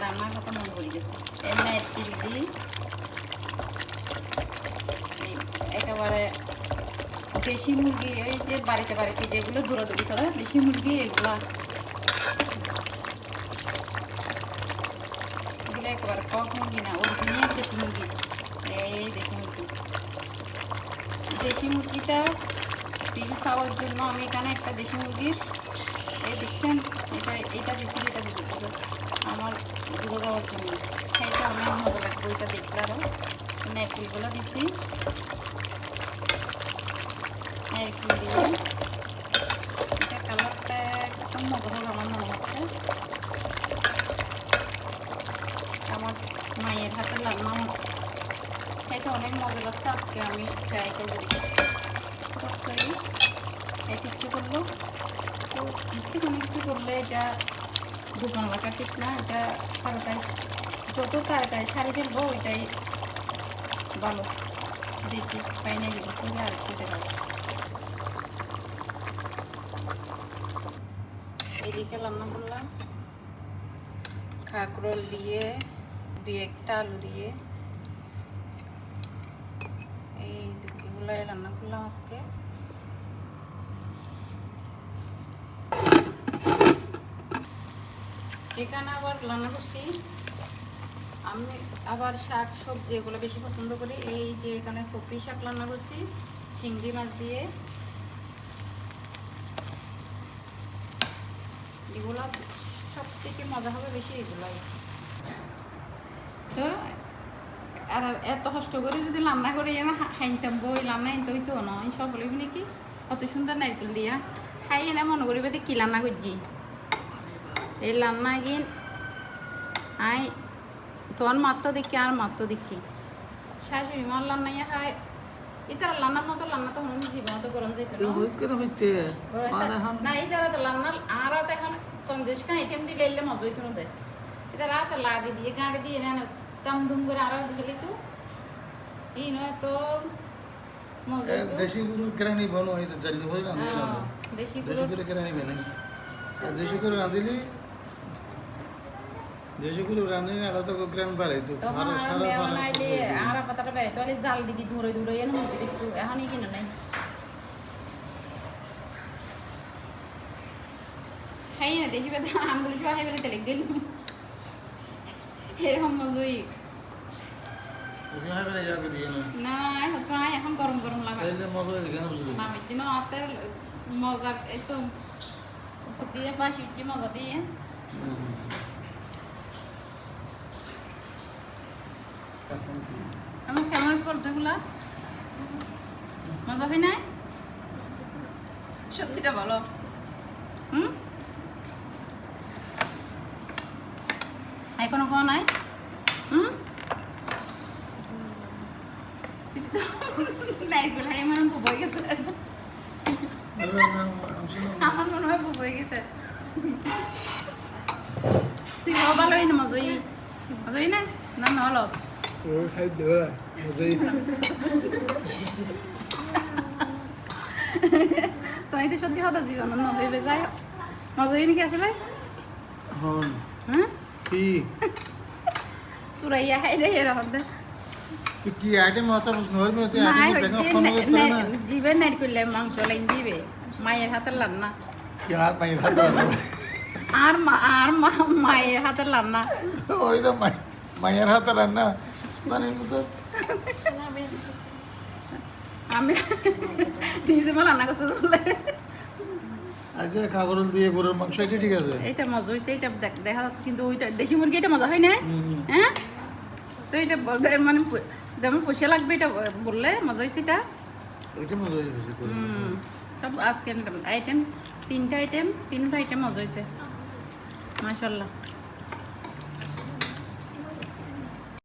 রান্নার কথা মনে পড়ে গেছে। এমনি তিল দিই একেবারে দেশি মুরগি, এই যে বাড়িতে বাড়িতে যেগুলো দৌড়াদৌড়ি করে, দেশি মুরগি, এগুলা এগুলো একেবারে কক মুরগি না অরিজিনাল দেশি মুরগি। এই দেশি মুরগি। দেশি মুরগিটা তিল খাওয়ার জন্য আমি এখানে একটা দেশি মুরগির এই দেখছেন, এটা এটা দিচ্ছি এটা দিচ্ছি আমার দুধ দেওয়ার জন্য। এটা অনেক মজা লাগবে ওইটা দেখলে আরও নারকেলগুলো দিছি। নারকেল দিয়ে। এটা কালারটা একদম মজা হবে আমার মনে হচ্ছে। আমার মায়ের হাতে রান্না এটা অনেক মজা লাগছে, আজকে আমি ট্রাই করব। করি এটা ইচ্ছে করব। তো ইচ্ছে কোনো কিছু করলে এটা দোকান লাগা ঠিক না, এটা তাড়াতাড়ি যত তাড়াতাড়ি সারি ফেলব, ওইটাই ভালো। দেখি করে আর একটু দেখা এদিকে রান্না করলাম। কাঁকরোল দিয়ে, দুই একটা আলু দিয়ে। এই এগুলো রান্না করলাম আজকে। এখানে আবার রান্না করছি। আমি আবার শাক, সবজি এগুলো বেশি পছন্দ করি। এই যে এখানে কপি শাক রান্না করছি, চিংড়ি মাছ দিয়ে। এগুলো সব থেকে মজা হবে বেশি এগুলাই। তো আর এত কষ্ট করে যদি রান্না করে এনে হাইনতাম বই রান্না হাইনতে হইতো নয় সব বলে নাকি কত সুন্দর নারকেল দিয়া। খাই এনে মনে করি বেদে কি রান্না করছি? এই রান্না গিন আই তোর মাত্র দেখি আর মাত্র দেখি শাশুড়ি মার রান্না ইয়া খাই ইতার রান্নার মতো রান্না তো মনে হয় জীবন তো গরম যেত না হইত করে হইতে না ইতারা তো রান্নার আর তো এখন পঞ্চাশ খান আইটেম দিলে এলে মজা হইতো না এটা রাত লাড়ি দিয়ে গাড়ি দিয়ে না তাম দুম করে আর দিলে তো এই নয় তো মজা হইতো দেশি গরু কেরানি বনো হইতো জল্দি হই হ্যাঁ, দেশি গুলো কেরানি বেনে দেশি করে রাঁধিলি দেশি করে রাঁধি আলাদা করে গ্রাম বাড়াইতো তখন সারা আর সারা আইলে আর পাতাটা বেড়ে তাহলে জাল দিদি দূরে দূরে এনে মুরগি দেখতো এখনই কিনে নাই। হ্যাঁ না দেখি বেদা আঙ্গুল শোয়া হাই বেলে তেলে গেল এরকম মজুই। না এখন গরম গরম লাগা তাইলে মজা হইছে কেন বুঝলি? না আমি দিনও মজা এই তো দিয়ে বা মজা দিয়ে। আমার কেমন পর্দাগুলা মজা হয় নাই? সত্যিটা বলো। হুম? এখনও খাওয়া নাই? হুম? নাইটগুলো এমন বুব হয়ে গেছে। আমার মনে হয় হয়ে গেছে। তুই ভালো হয় না মজাই মজাই না? না হলো তাই তো সত্যি কথা জীবন না ভেবে যায় মজাই নাকি আসলে হ্যাঁ কি সুরাইয়া রে তুই কি আইটেম প্রশ্ন আইটেম ফোন করে না দিবে নাই করলে মাংস লাইন দিবে মায়ের হাতের রান্না কি আর মাই ভাত আর মা আর মা মায়ের হাতের রান্না ওই তো মায়ের হাতে তো আমি নিজে মা রান্না করছ বলে। আচ্ছা কাগরল দিয়ে গরুর মাংস এটা ঠিক আছে? এইটা মজা হয়েছে এটা দেখা যাচ্ছে কিন্তু ওইটা দেশি মুরগি এটা মজা হয় না? হুম। হ্যাঁ? তো এটা মানে যেমন পয়সা লাগবে এটা বললে মজা হয়েছে এটা। ওইটা মজা সব আজকে আইটেম তিনটা আইটেম তিনটা আইটেম মজা হয়েছে। মাশাল্লাহ